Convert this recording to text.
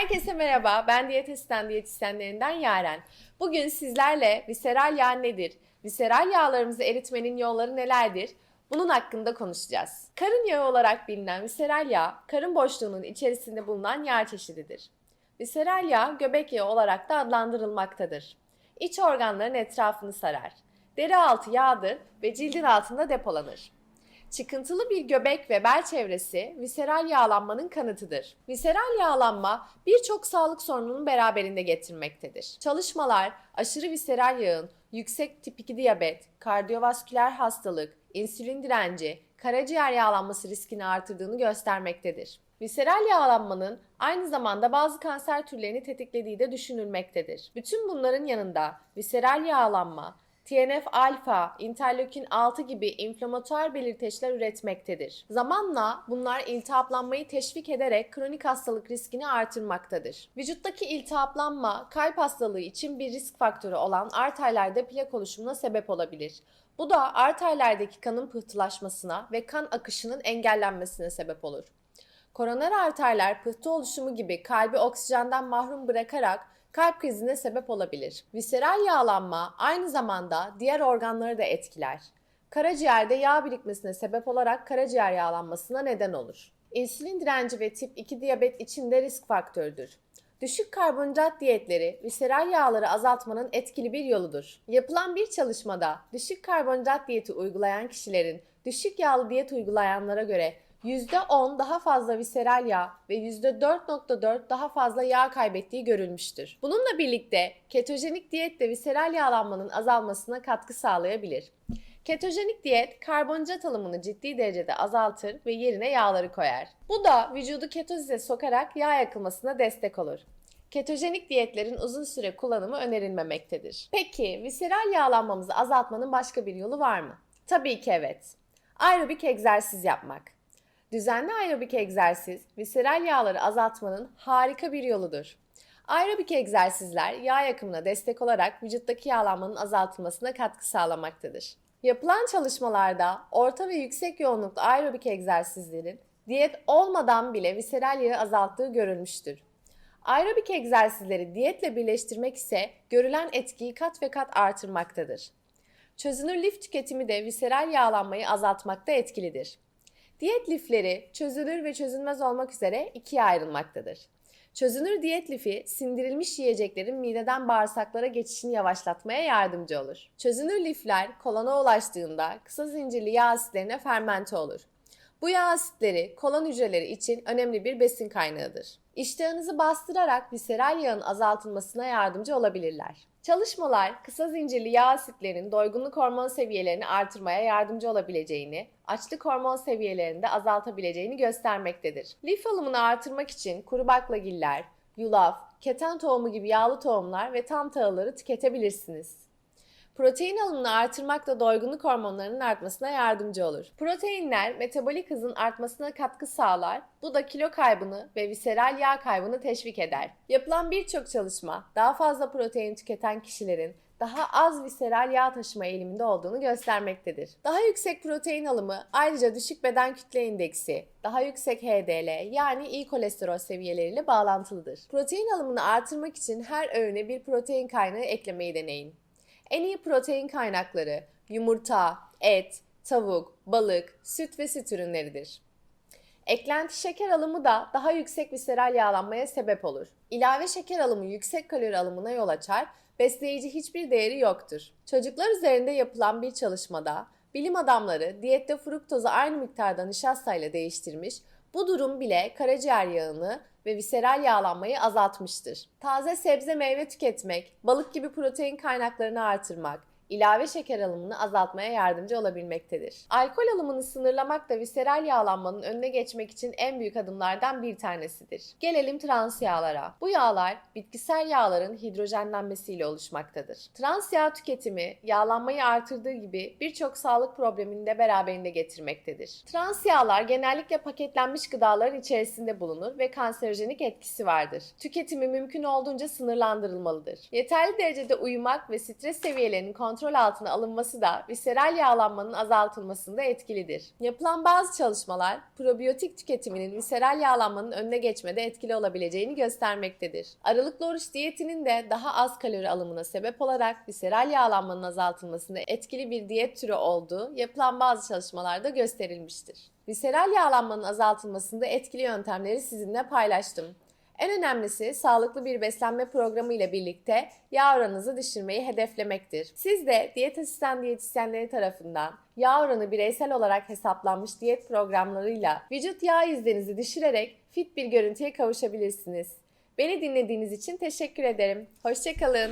Herkese merhaba, ben diyetisyen diyetisyenlerinden Yaren. Bugün sizlerle viseral yağ nedir, viseral yağlarımızı eritmenin yolları nelerdir, bunun hakkında konuşacağız. Karın yağı olarak bilinen viseral yağ, karın boşluğunun içerisinde bulunan yağ çeşididir. Viseral yağ, göbek yağı olarak da adlandırılmaktadır. İç organların etrafını sarar. Deri altı yağdır ve cildin altında depolanır. Çıkıntılı bir göbek ve bel çevresi viseral yağlanmanın kanıtıdır. Viseral yağlanma birçok sağlık sorununu beraberinde getirmektedir. Çalışmalar aşırı viseral yağın yüksek tip 2 diyabet, kardiyovasküler hastalık, insülin direnci, karaciğer yağlanması riskini artırdığını göstermektedir. Viseral yağlanmanın aynı zamanda bazı kanser türlerini tetiklediği de düşünülmektedir. Bütün bunların yanında viseral yağlanma, TNF-alfa, interleukin 6 gibi inflamatuar belirteçler üretmektedir. Zamanla bunlar iltihaplanmayı teşvik ederek kronik hastalık riskini artırmaktadır. Vücuttaki iltihaplanma, kalp hastalığı için bir risk faktörü olan arterlerde plak oluşumuna sebep olabilir. Bu da arterlerdeki kanın pıhtılaşmasına ve kan akışının engellenmesine sebep olur. Koroner arterler pıhtı oluşumu gibi kalbi oksijenden mahrum bırakarak kalp krizine sebep olabilir. Viseral yağlanma aynı zamanda diğer organları da etkiler. Karaciğerde yağ birikmesine sebep olarak karaciğer yağlanmasına neden olur. İnsülin direnci ve tip 2 diyabet için de risk faktörüdür. Düşük karbonhidrat diyetleri viseral yağları azaltmanın etkili bir yoludur. Yapılan bir çalışmada düşük karbonhidrat diyeti uygulayan kişilerin düşük yağlı diyet uygulayanlara göre %10 daha fazla viseral yağ ve %4.4 daha fazla yağ kaybettiği görülmüştür. Bununla birlikte ketojenik diyet de viseral yağlanmanın azalmasına katkı sağlayabilir. Ketojenik diyet karbonhidrat alımını ciddi derecede azaltır ve yerine yağları koyar. Bu da vücudu ketozize sokarak yağ yakılmasına destek olur. Ketojenik diyetlerin uzun süre kullanımı önerilmemektedir. Peki viseral yağlanmamızı azaltmanın başka bir yolu var mı? Tabii ki evet. Aerobik egzersiz yapmak. Düzenli aerobik egzersiz, viseral yağları azaltmanın harika bir yoludur. Aerobik egzersizler yağ yakımına destek olarak vücuttaki yağlanmanın azaltılmasına katkı sağlamaktadır. Yapılan çalışmalarda orta ve yüksek yoğunluklu aerobik egzersizlerin diyet olmadan bile viseral yağı azalttığı görülmüştür. Aerobik egzersizleri diyetle birleştirmek ise görülen etkiyi kat ve kat artırmaktadır. Çözünür lif tüketimi de viseral yağlanmayı azaltmakta etkilidir. Diyet lifleri çözünür ve çözünmez olmak üzere ikiye ayrılmaktadır. Çözünür diyet lifi sindirilmiş yiyeceklerin mideden bağırsaklara geçişini yavaşlatmaya yardımcı olur. Çözünür lifler kolona ulaştığında kısa zincirli yağ asitlerine fermente olur. Bu yağ asitleri kolon hücreleri için önemli bir besin kaynağıdır. İştahınızı bastırarak viseral yağın azaltılmasına yardımcı olabilirler. Çalışmalar kısa zincirli yağ asitlerinin doygunluk hormon seviyelerini artırmaya yardımcı olabileceğini, açlık hormon seviyelerini de azaltabileceğini göstermektedir. Lif alımını artırmak için kuru baklagiller, yulaf, keten tohumu gibi yağlı tohumlar ve tam tahılları tüketebilirsiniz. Protein alımını artırmak da doygunluk hormonlarının artmasına yardımcı olur. Proteinler metabolik hızın artmasına katkı sağlar. Bu da kilo kaybını ve viseral yağ kaybını teşvik eder. Yapılan birçok çalışma daha fazla protein tüketen kişilerin daha az viseral yağ taşıma eğiliminde olduğunu göstermektedir. Daha yüksek protein alımı ayrıca düşük beden kütle indeksi, daha yüksek HDL yani iyi kolesterol seviyeleriyle bağlantılıdır. Protein alımını artırmak için her öğüne bir protein kaynağı eklemeyi deneyin. En iyi protein kaynakları yumurta, et, tavuk, balık, süt ve süt ürünleridir. Eklenti şeker alımı da daha yüksek viseral yağlanmaya sebep olur. İlave şeker alımı yüksek kalori alımına yol açar, besleyici hiçbir değeri yoktur. Çocuklar üzerinde yapılan bir çalışmada bilim adamları diyette fruktozu aynı miktarda nişastayla değiştirmiş, bu durum bile karaciğer yağını ve viseral yağlanmayı azaltmıştır. Taze sebze meyve tüketmek, balık gibi protein kaynaklarını artırmak, ilave şeker alımını azaltmaya yardımcı olabilmektedir. Alkol alımını sınırlamak da viseral yağlanmanın önüne geçmek için en büyük adımlardan bir tanesidir. Gelelim trans yağlara. Bu yağlar bitkisel yağların hidrojenlenmesiyle oluşmaktadır. Trans yağ tüketimi yağlanmayı artırdığı gibi birçok sağlık problemini de beraberinde getirmektedir. Trans yağlar genellikle paketlenmiş gıdaların içerisinde bulunur ve kanserojenik etkisi vardır. Tüketimi mümkün olduğunca sınırlandırılmalıdır. Yeterli derecede uyumak ve stres seviyelerinin kontrol kontrol altına alınması da visceral yağlanmanın azaltılmasında etkilidir. Yapılan bazı çalışmalar probiyotik tüketiminin visceral yağlanmanın önüne geçmede etkili olabileceğini göstermektedir. Aralıklı oruç diyetinin de daha az kalori alımına sebep olarak visceral yağlanmanın azaltılmasında etkili bir diyet türü olduğu yapılan bazı çalışmalarda gösterilmiştir. Visceral yağlanmanın azaltılmasında etkili yöntemleri sizinle paylaştım. En önemlisi sağlıklı bir beslenme programı ile birlikte yağ oranınızı düşürmeyi hedeflemektir. Siz de diyet asistan diyetisyenleri tarafından yağ oranı bireysel olarak hesaplanmış diyet programlarıyla vücut yağ izlerinizi düşürerek fit bir görüntüye kavuşabilirsiniz. Beni dinlediğiniz için teşekkür ederim. Hoşçakalın.